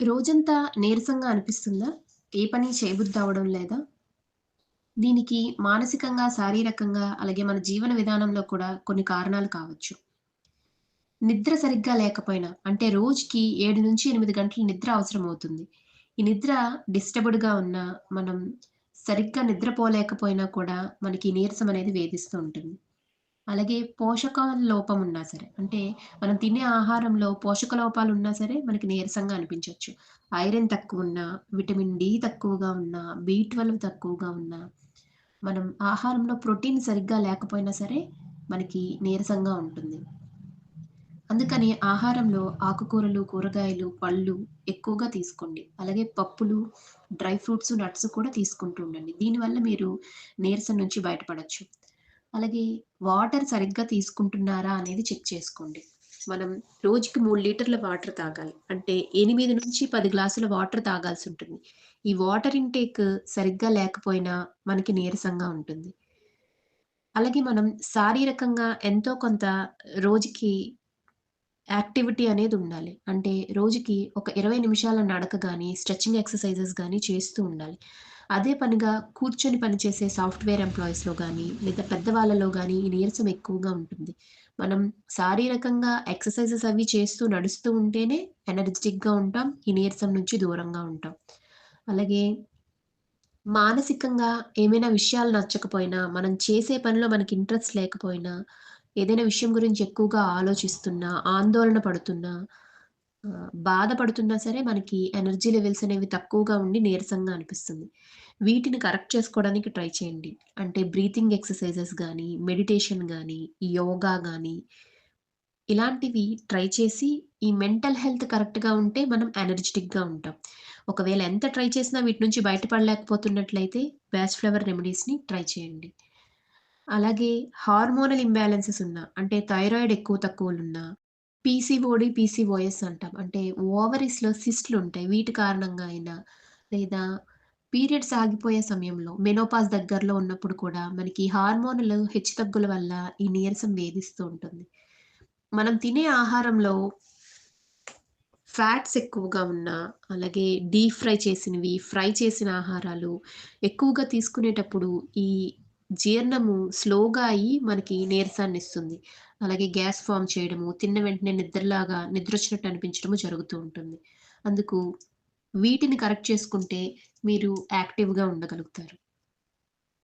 రోజంతా నీరసంగా అనిపిస్తుందా? ఏ పని చేయబుద్దవ్వడం లేదా? దీనికి మానసికంగా, శారీరకంగా అలాగే మన జీవన విధానంలో కూడా కొన్ని కారణాలు కావచ్చు. నిద్ర సరిగ్గా లేకపోయినా అంటే రోజుకి 7-8 గంటలు నిద్ర అవసరమవుతుంది. ఈ నిద్ర డిస్టర్బ్‌డ్‌గా ఉన్నా, మనం సరిగ్గా నిద్రపోలేకపోయినా కూడా మనకి నీరసం అనేది వేధిస్తూ ఉంటుంది. అలాగే పోషక లోపం ఉన్నా సరే, అంటే మనం తినే ఆహారంలో పోషక లోపాలు ఉన్నా సరే మనకి నీరసంగా అనిపించవచ్చు ఐరన్ తక్కువ ఉన్నా విటమిన్ డి తక్కువగా ఉన్నా, బి12 తక్కువగా ఉన్నా, మనం ఆహారంలో ప్రోటీన్ సరిగ్గా లేకపోయినా సరే మనకి నీరసంగా ఉంటుంది. అందుకని ఆహారంలో ఆకుకూరలు, కూరగాయలు, పళ్ళు ఎక్కువగా తీసుకోండి. అలాగే పప్పులు, డ్రై ఫ్రూట్స్, నట్స్ కూడా తీసుకుంటూ ఉండండి. దీనివల్ల మీరు నీరసం నుంచి బయటపడవచ్చు అలాగే వాటర్ సరిగ్గా తీసుకుంటున్నారా అనేది చెక్ చేసుకోండి. మనం రోజుకి మూడు లీటర్ల వాటర్ తాగాలి. అంటే 8-10 గ్లాసుల వాటర్ తాగాల్సి ఉంటుంది ఈ వాటర్ ఇంటేక్ సరిగ్గా లేకపోయినా మనకి నీరసంగా ఉంటుంది. అలాగే మనం శారీరకంగా ఎంతో కొంత రోజుకి యాక్టివిటీ అనేది ఉండాలి. అంటే రోజుకి ఒక 20 నిమిషాల నడక కానీ స్ట్రెచ్చింగ్ ఎక్సర్‌సైజెస్ కానీ చేస్తూ ఉండాలి. అదే పనిగా కూర్చొని పనిచేసే సాఫ్ట్‌వేర్ ఎంప్లాయీస్‌లో కానీ లేదా పెద్దవాళ్ళలో కానీ ఈ నీరసం ఎక్కువగా ఉంటుంది. మనం శారీరకంగా ఎక్సర్‌సైజెస్ అవి చేస్తూ నడుస్తూ ఉంటేనే ఎనర్జిటిక్‌గా ఉంటాం. ఈ నీరసం నుంచి దూరంగా ఉంటాం. అలాగే మానసికంగా ఏమైనా విషయాలు నచ్చకపోయినా, మనం చేసే పనిలో మనకి ఇంట్రెస్ట్ లేకపోయినా, ఏదైనా విషయం గురించి ఎక్కువగా ఆలోచిస్తున్నా, ఆందోళన పడుతున్నా, బాధపడుతున్నా సరే మనకి ఎనర్జీ లెవెల్స్ అనేవి తక్కువగా ఉండి నీరసంగా అనిపిస్తుంది. వీటిని కరెక్ట్ చేసుకోవడానికి ట్రై చేయండి. అంటే బ్రీతింగ్ ఎక్సర్‌సైజెస్ కానీ మెడిటేషన్ కానీ యోగా కానీ ఇలాంటివి ట్రై చేసి ఈ మెంటల్ హెల్త్ కరెక్ట్‌గా ఉంటే మనం ఎనర్జిటిక్‌గా ఉంటాం. ఒకవేళ ఎంత ట్రై చేసినా వీటి నుంచి బయటపడలేకపోతున్నట్లయితే బ్యాచ్ ఫ్లవర్ రెమెడీస్‌ని ట్రై చేయండి. అలాగే హార్మోనల్ ఇంబ్యాలెన్సెస్ ఉన్నా, అంటే థైరాయిడ్ ఎక్కువ తక్కువలున్నా, పీసీఓడి పీసీఓఎస్ అంటాం. అంటే ఓవరీస్‌లో సిస్ట్‌లుంటాయి. వీటి కారణంగా అయినా, లేదా పీరియడ్స్ ఆగిపోయే సమయంలో మెనోపాజ్ దగ్గరలో ఉన్నప్పుడు కూడా మనకి హార్మోనులు హెచ్చుతగ్గుల వల్ల ఈ నీరసం వేధిస్తూ ఉంటుంది. మనం తినే ఆహారంలో ఫ్యాట్స్ ఎక్కువగా ఉన్నా, అలాగే డీప్ ఫ్రై చేసినవి, ఫ్రై చేసిన ఆహారాలు ఎక్కువగా తీసుకునేటప్పుడు ఈ జీర్ణము స్లోగా అయ్యి మనకి నీరసాన్ని ఇస్తుంది అలాగే గ్యాస్ ఫార్మ్ చేయడము, తిన్న వెంటనే నిద్రలాగా నిద్రొచ్చినట్టు అనిపించడము జరుగుతూ ఉంటుంది. అందుకు వీటిని కరెక్ట్ చేసుకుంటే మీరు యాక్టివ్‌గా ఉండగలుగుతారు.